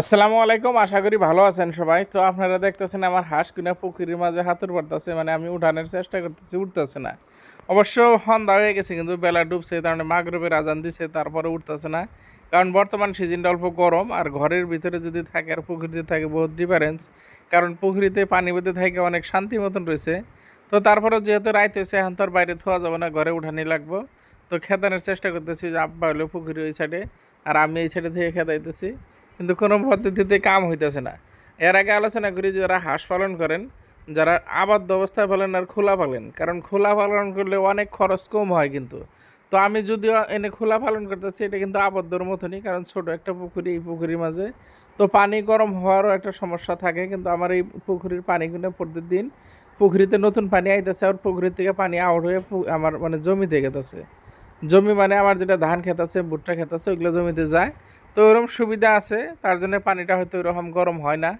আসসালামু আলাইকুম, আশা করি ভালো আছেন সবাই। তো আপনারা দেখতেছেন আমার হাঁস কিনা পুকুরের মাঝে হাতুর পড়তেছে মানে আমি উঠানোর চেষ্টা করতেছি, উঠতেছে না। অবশ্য সন্ধ্যা হয়ে গেছে, কিন্তু বেলা ডুবছে, তার মানে মাগরবের আজান দিছে, তারপরে উঠতেছে না। কারণ বর্তমান সিজনটা অল্প গরম, আর ঘরের ভিতরে যদি থাকে আর পুকুরিতে থাকে বহুত ডিফারেন্স কারণ পুকুরিতে পানি বেঁধে থাকে অনেক শান্তি মতন রয়েছে। তো তারপরেও যেহেতু রাইত হয়েছে, এখন তো বাইরে থোয়া যাবে না, ঘরে উঠানি লাগবো। তো খেদানোর চেষ্টা করতেছি যে আব্বা হলো পুকুরি ওই সাইডে আর আমি এই সাইডে থেকে খেদাইতেছি। কিন্তু কোনো পদ্ধতিতে কাম হইতেছে না। এর আগে আলোচনা করি যারা হাঁস পালন করেন, যারা আবদ্ধ অবস্থায় পালেন আর খোলা পালেন, কারণ খোলা পালন করলে অনেক খরচ কম হয় কিন্তু। তো আমি যদিও এনে খোলা পালন করতেছি, এটা কিন্তু আবদ্ধর মতনই, কারণ ছোট একটা পুকুরি, এই পুকুরির মাঝে। তো পানি গরম হওয়ারও একটা সমস্যা থাকে, কিন্তু আমার এই পুকুরির পানিগুলো প্রতিদিন পুকুরিতে নতুন পানি আইতেছে আর পুকুরির থেকে পানি আউট হয়ে আমার মানে জমিতে গেতেছে। জমি মানে আমার যেটা ধান আছে, ভুট্টা আছে, ওইগুলো জমিতে যায়। তো ওরকম সুবিধা আছে, তার জন্য পানিটা হয়তো ওরকম গরম হয় না।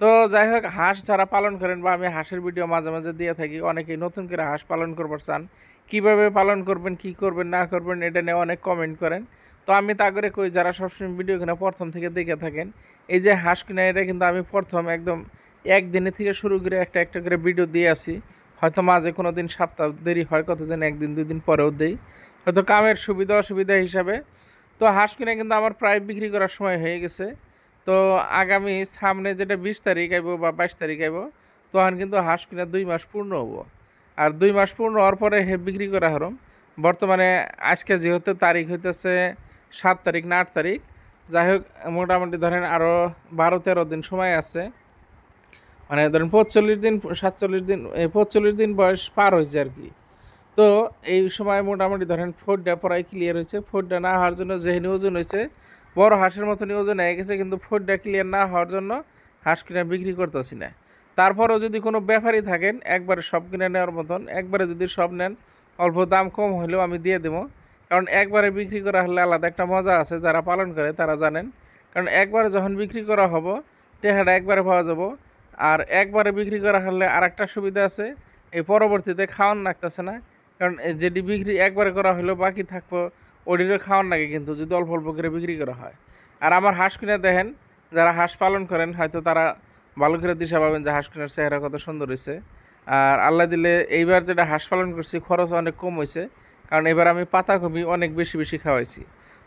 তো যাই হোক, হাঁস যারা পালন করেন বা আমি হাঁসের ভিডিও মাঝে মাঝে দিয়ে থাকি, অনেকেই নতুন করে হাঁস পালন করবার চান। কীভাবে পালন করবেন, কি করবেন, না করবেন, এটা নিয়ে অনেক কমেন্ট করেন। তো আমি তা করে কই, যারা সবসময় ভিডিও কিনা প্রথম থেকে দেখে থাকেন, এই যে হাঁস কিনা, এটা কিন্তু আমি প্রথম একদম একদিনের থেকে শুরু করে একটা একটা করে ভিডিও দিয়ে আসি। হয়তো মাঝে কোনো দিন সপ্তাহ দেরি হয় কতদিন একদিন দুই দিন পরেও দেই। হয়তো কামের সুবিধা, অসুবিধা হিসাবে তো হাঁস কিনে কিন্তু আমার প্রায় বিক্রি করার সময় হয়ে গেছে। তো আগামী সামনে যেটা বিশ তারিখ আইব বা বাইশ তারিখ আইব, তখন কিন্তু হাঁস কিনা দুই মাস পূর্ণ হব। আর দুই মাস পূর্ণ হওয়ার পরে হে বিক্রি করা হরম। বর্তমানে আজকে যেহেতু তারিখ হইতেছে সাত তারিখ না আট তারিখ, যাই হোক, মোটামুটি ধরেন আরও বারো তেরো দিন সময় আছে। মানে ধরেন পঁচল্লিশ দিন, সাতচল্লিশ দিন পঁচল্লিশ দিন বয়স পার হয়েছে আর কি। তো এই সময় মোটামুটি ধরেন ফোরটা প্রায় ক্লিয়ার হয়েছে। ফোরটা না হওয়ার জন্য যেহেতু ওজন হয়েছে। বড় হাঁসের মতনই ওজন হয়ে গেছে, কিন্তু ফোরটা ক্লিয়ার না হওয়ার জন্য হাঁস কিনে বিক্রি করতেছি না। তারপরও যদি কোনো ব্যাপারই থাকেন, একবারে সব কিনে নেওয়ার মতন, একবারে যদি সব নেন, অল্প দাম কম হলেও আমি দিয়ে দেবো। কারণ একবারে বিক্রি করা হলে আলাদা একটা মজা আছে, যারা পালন করে তারা জানেন। কারণ একবারে যখন বিক্রি করা হব, টেহাটা একবারে পাওয়া যাব। আর একবারে বিক্রি করা হলে আর একটা সুবিধা আছে, এই পরবর্তীতে খাওয়ান লাগতেছে না। কারণ যেটি বিক্রি একবারে করা হলো বাকি থাকব ওটিরও খাওয়ার লাগে কিন্তু যদি অল্প অল্প করে বিক্রি করা হয়। আর আমার হাঁস কিনে দেখেন, যারা হাঁস পালন করেন, হয়তো তারা ভালো করে দিশা পাবেন যে হাঁস কিনার চেহারা কত সুন্দর হয়েছে আর আল্লাহ দিলে এইবার যেটা হাঁস পালন করছি, খরচ অনেক কম হয়েছে কারণ এবার আমি পাতাকপি অনেক বেশি বেশি খাওয়াইছি।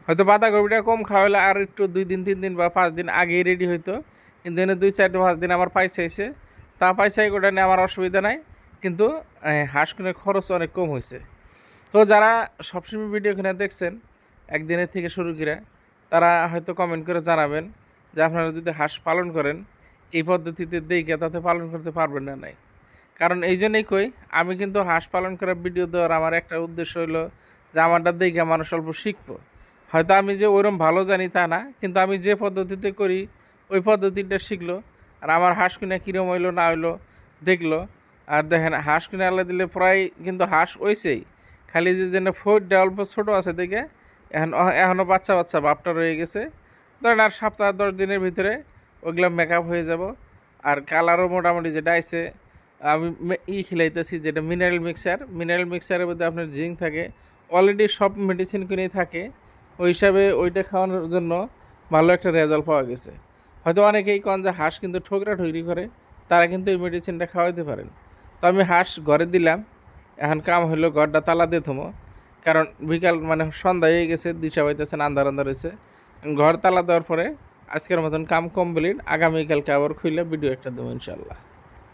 হয়তো পাতাকপিটা কম খাওয়াইলে আর একটু দুই দিন, তিন দিন বা পাঁচ দিন আগেই রেডি হইতো, কিন্তু এনে দুই চার পাঁচ দিন আমার পাইছাইছে তা পাইছাই ওটা নিয়ে আমার অসুবিধা নাই। কিন্তু হাঁস কিনার খরচ অনেক কম হয়েছে তো যারা সবসময় ভিডিও কিনে দেখছেন, একদিনের থেকে শুরু করে, তারা হয়তো কমেন্ট করে জানাবেন যে আপনারা যদি হাঁস পালন করেন, এই পদ্ধতিতে দেখে তাতে পালন করতে পারবেন না নাই। কারণ এই জন্যই কই, আমি কিন্তু হাঁস পালন করার ভিডিও দেওয়ার আমার একটা উদ্দেশ্য হলো যে আমারটা দেখে মানুষ অল্প শিখব। হয়তো আমি যে ওইরকম ভালো জানি তা না, কিন্তু আমি যে পদ্ধতিতে করি, ওই পদ্ধতিটা শিখলো, আর আমার হাঁস কিনা কীরকম হইল না হইল দেখল আর দেখেন, হাঁস কিনে আল্লাহ দিলে প্রায় কিন্তু হাঁস ওইছেই খালি যে যেন ফোরটা অল্প ছোটো আছে দেখে, এখন এখনও বাচ্চা বাচ্চা বাপটা রয়ে গেছে। ধরেন আর সপ্তাহ দশ দিনের ভিতরে ওগুলো মেকআপ হয়ে যাব। আর কালারও মোটামুটি যেটা আছে, আমি ই খিলাইতেছি যেটা মিনারেল মিক্সার মিনারেল মিক্সারের মধ্যে আপনার জিঙ্ক থাকে। অলরেডি সব মেডিসিন কিনেই থাকে। ওই হিসাবে ওইটা খাওয়ানোর জন্য ভালো একটা রেজাল্ট পাওয়া গেছে। হয়তো অনেকেই কন যে হাঁস কিন্তু ঠোকরা ঠুকরি করে, তারা কিন্তু এই মেডিসিনটা খাওয়াইতে পারেন। তো আমি হাঁস ঘরে দিলাম। এখন কাম হইল ঘরটা তালা দিয়ে থমো। কারণ বিকাল মানে সন্ধ্যা হয়ে গেছে, দিশা পাইতেছেন আন্ধার আন্ধার হয়েছে ঘর তালা দেওয়ার পরে আজকের মতন কাম কমপ্লিট আগামীকালকে আবার খুইলে ভিডিও একটা দেবো ইনশাল্লাহ।